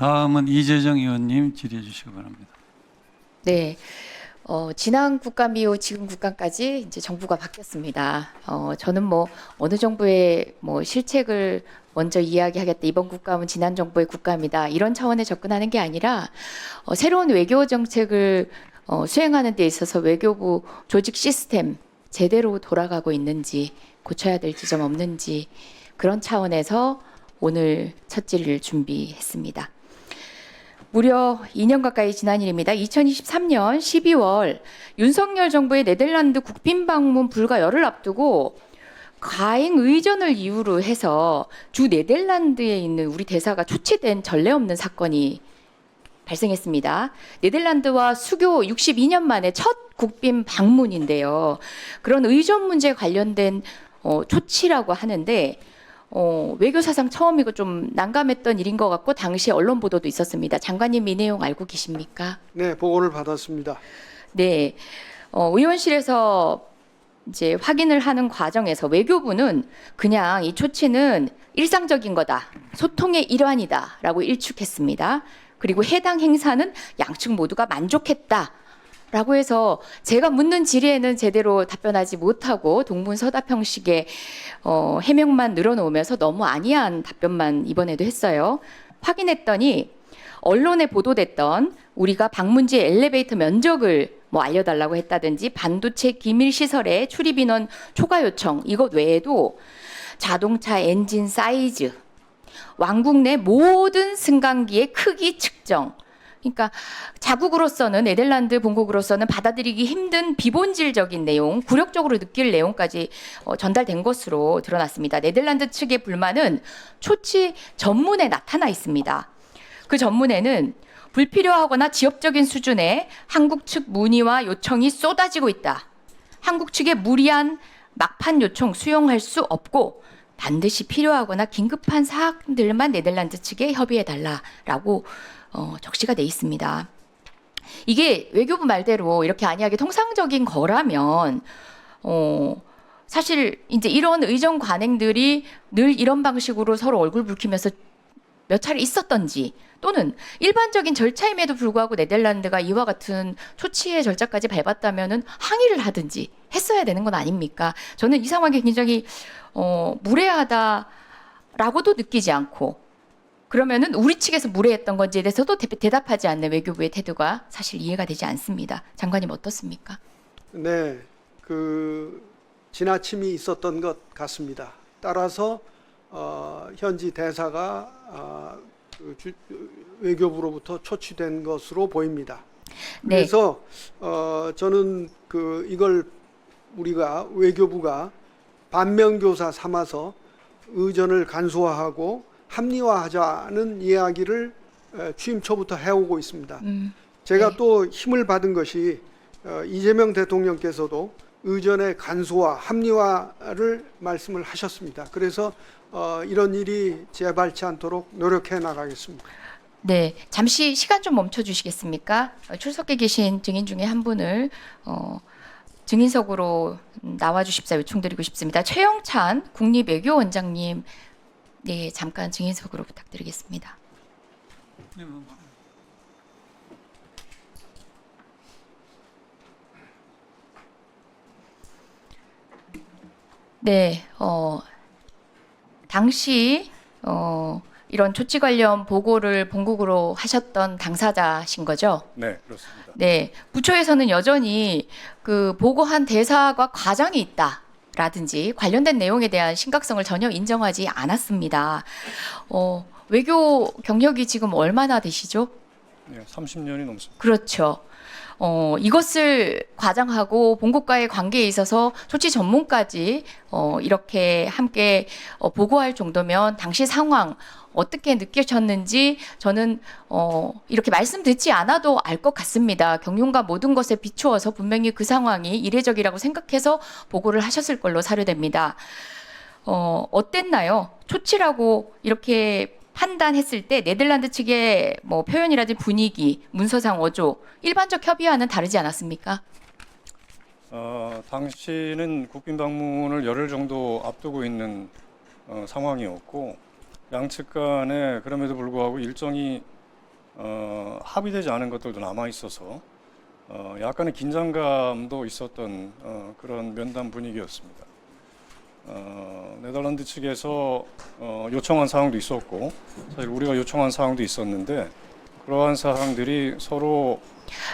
다음은 이재정 의원님 질의해 주시기 바랍니다. 네. 어, 지난 국감 이후 지금 국감까지 이제 정부가 바뀌었습니다. 어, 저는 뭐 어느 정부의 뭐 실책을 먼저 이야기하겠다. 이번 국감은 지난 정부의 국감이다. 이런 차원에 접근하는 게 아니라 어, 새로운 외교 정책을 어, 수행하는 데 있어서 외교부 조직 시스템 제대로 돌아가고 있는지 고쳐야 될 지점 없는지 그런 차원에서 오늘 첫 질의를 준비했습니다. 무려 2년 가까이 지난 일입니다. 2023년 12월 윤석열 정부의 네덜란드 국빈 방문 불과 열흘 앞두고 가행 의전을 이유로 해서 주 네덜란드에 있는 우리 대사가 초치된 전례 없는 사건이 발생했습니다. 네덜란드와 수교 62년 만에 첫 국빈 방문인데요. 그런 의전 문제 관련된 어, 초치라고 하는데 어, 외교사상 처음이고 좀 난감했던 일인 것 같고 당시 언론 보도도 있었습니다. 장관님 이 내용 알고 계십니까? 네, 보고를 받았습니다. 네. 어, 의원실에서 이제 확인을 하는 과정에서 외교부는 그냥 이 초치는 일상적인 거다. 소통의 일환이다라고 일축했습니다. 그리고 해당 행사는 양측 모두가 만족했다. 라고 해서 제가 묻는 질의에는 제대로 답변하지 못하고 동문서답 형식의 어, 해명만 늘어놓으면서 너무 아니한 답변만 이번에도 했어요. 확인했더니 언론에 보도됐던 우리가 방문지 엘리베이터 면적을 뭐 알려달라고 했다든지 반도체 기밀 시설의 출입 인원 초과 요청 이것 외에도 자동차 엔진 사이즈, 왕국 내 모든 승강기의 크기 측정. 그러니까 자국으로서는 네덜란드 본국으로서는 받아들이기 힘든 비본질적인 내용, 굴욕적으로 느낄 내용까지 어, 전달된 것으로 드러났습니다. 네덜란드 측의 불만은 초치 전문에 나타나 있습니다. 그 전문에는 불필요하거나 지역적인 수준의 한국 측 문의와 요청이 쏟아지고 있다. 한국 측의 무리한 막판 요청 수용할 수 없고 반드시 필요하거나 긴급한 사항들만 네덜란드 측에 협의해 달라라고 어, 적시가 돼 있습니다. 이게 외교부 말대로 이렇게 아니하게 통상적인 거라면 어, 사실 이제 이런 의정 관행들이 늘 이런 방식으로 서로 얼굴 붉히면서 몇 차례 있었던지 또는 일반적인 절차임에도 불구하고 네덜란드가 이와 같은 초치의 절차까지 밟았다면은 항의를 하든지 했어야 되는 건 아닙니까? 저는 이 상황이 굉장히 어, 무례하다라고도 느끼지 않고 그러면은 우리 측에서 무례했던 건지에 대해서도 대, 대답하지 않는 외교부의 태도가 사실 이해가 되지 않습니다. 장관님 어떻습니까? 네, 그 지나침이 있었던 것 같습니다. 따라서 어, 현지 대사가 어, 그 주, 외교부로부터 초치된 것으로 보입니다. 네. 그래서 어, 저는 그 이걸 우리가 외교부가 반면교사 삼아서 의전을 간소화하고 합리화하자는 이야기를 에, 취임 초부터 해오고 있습니다. 음, 제가 네. 또 힘을 받은 것이 어, 이재명 대통령께서도 의전의 간소화, 합리화를 말씀을 하셨습니다. 그래서 어, 이런 일이 재발치 않도록 노력해 나가겠습니다. 네, 잠시 시간 좀 멈춰 주시겠습니까? 어, 출석해 계신 증인 중에 한 분을 어, 증인석으로 음, 나와 주십사 요청드리고 싶습니다. 최영찬 국립외교원장님, 네, 잠깐 증인석으로 부탁드리겠습니다. 네, 어, 당시 어, 이런 조치 관련 보고를 본국으로 하셨던 당사자신 거죠? 네, 그렇습니다. 네, 부처에서는 여전히 그 보고한 대사가 과장이 있다. 라든지 관련된 내용에 대한 심각성을 전혀 인정하지 않았습니다. 어, 외교 경력이 지금 얼마나 되시죠? 네, 30년이 넘습니다. 그렇죠. 어, 이것을 과장하고 본국과의 관계에 있어서 조치 전문까지 어, 이렇게 함께 어, 보고할 정도면 당시 상황 어떻게 느끼셨는지 저는 어, 이렇게 말씀 듣지 않아도 알 것 같습니다. 경륜과 모든 것에 비추어서 분명히 그 상황이 이례적이라고 생각해서 보고를 하셨을 걸로 사료됩니다. 어, 어땠나요? 초치라고 이렇게 판단했을 때 네덜란드 측의 뭐 표현이라든지 분위기, 문서상 어조, 일반적 협의와는 다르지 않았습니까? 어, 당시는 국빈 방문을 열흘 정도 앞두고 있는 어, 상황이었고 양측 간에 그럼에도 불구하고 일정이 어, 합의되지 않은 것들도 남아 있어서 어, 약간의 긴장감도 있었던 어, 그런 면담 분위기였습니다. 어, 네덜란드 측에서 어, 요청한 사항도 있었고 사실 우리가 요청한 사항도 있었는데 그러한 사항들이 서로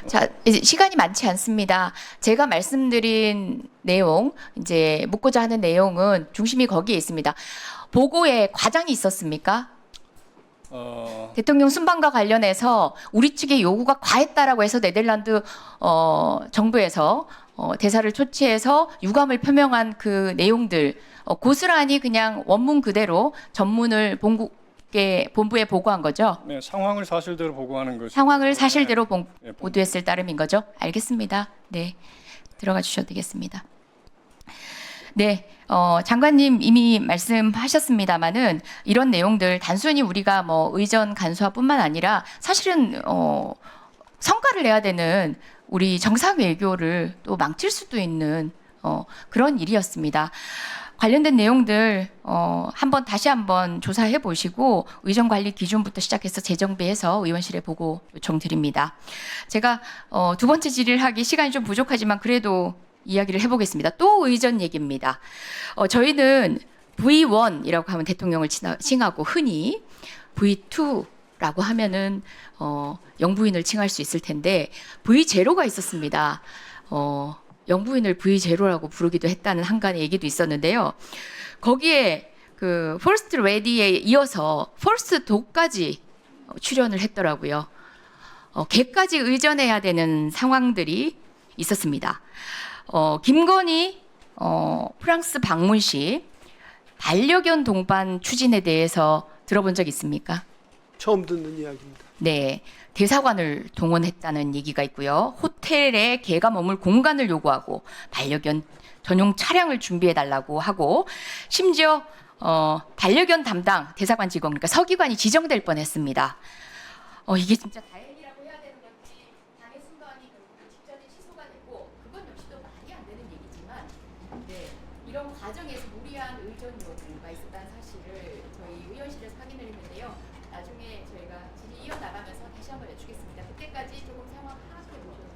자, 이제 시간이 많지 않습니다. 제가 말씀드린 내용, 이제 묻고자 하는 내용은 중심이 거기에 있습니다. 보고에 과장이 있었습니까? 어, 대통령 순방과 관련해서 우리 측의 요구가 과했다라고 해서 네덜란드 어, 정부에서 어, 대사를 초치해서 유감을 표명한 그 내용들 어, 고스란히 그냥 원문 그대로 전문을 본국 에 본부에 보고한 거죠. 네, 상황을 사실대로 보고하는 것이 상황을 사실대로 본, 네, 본- 보도했을 따름인 거죠. 알겠습니다. 네, 들어가 주셔도 되겠습니다. 네, 어, 장관님 이미 말씀하셨습니다만은 이런 내용들 단순히 우리가 뭐 의전 간소화뿐만 아니라 사실은 어, 성과를 내야 되는 우리 정상 외교를 또 망칠 수도 있는 어, 그런 일이었습니다. 관련된 내용들 어, 한번 다시 한번 조사해 보시고 의전 관리 기준부터 시작해서 재정비해서 의원실에 보고 요청드립니다. 제가 어, 두 번째 질의를 하기 시간이 좀 부족하지만 그래도 이야기를 해보겠습니다. 또 의전 얘기입니다. 어, 저희는 V1이라고 하면 대통령을 칭하- 칭하고 흔히 V2 라고 하면은 어, 영부인을 칭할 수 있을 텐데 V0가 있었습니다. 어, 영부인을 V0라고 부르기도 했다는 한간의 얘기도 있었는데요. 거기에 그 퍼스트 레디에 이어서 퍼스트 도까지 출연을 했더라고요. 어, 개까지 의전해야 되는 상황들이 있었습니다. 어, 김건희 어, 프랑스 방문 시 반려견 동반 추진에 대해서 들어본 적 있습니까? 처음 듣는 이야기입니다. 네. 대사관을 동원했다는 얘기가 있고요. 호텔에 개가 머물 공간을 요구하고 반려견 전용 차량을 준비해 달라고 하고 심지어 어, 반려견 담당 대사관 직원 그러니까 서기관이 지정될 뻔했습니다. 어, 이게 진짜 다행이라고 해야 되는 건지 당의 순간이 직전에 취소가 됐고 그건 역시도 말이 안 되는 얘기지만 네, 이런 과정에서 무리한 의전 요구가 있었다는 사실을 저희 의원실에서 확인을 했는데요. 나중에 저희가 질의 이어나가면서 다시 한번 여쭙겠습니다. 그때까지 조금 상황 파악해 보셔도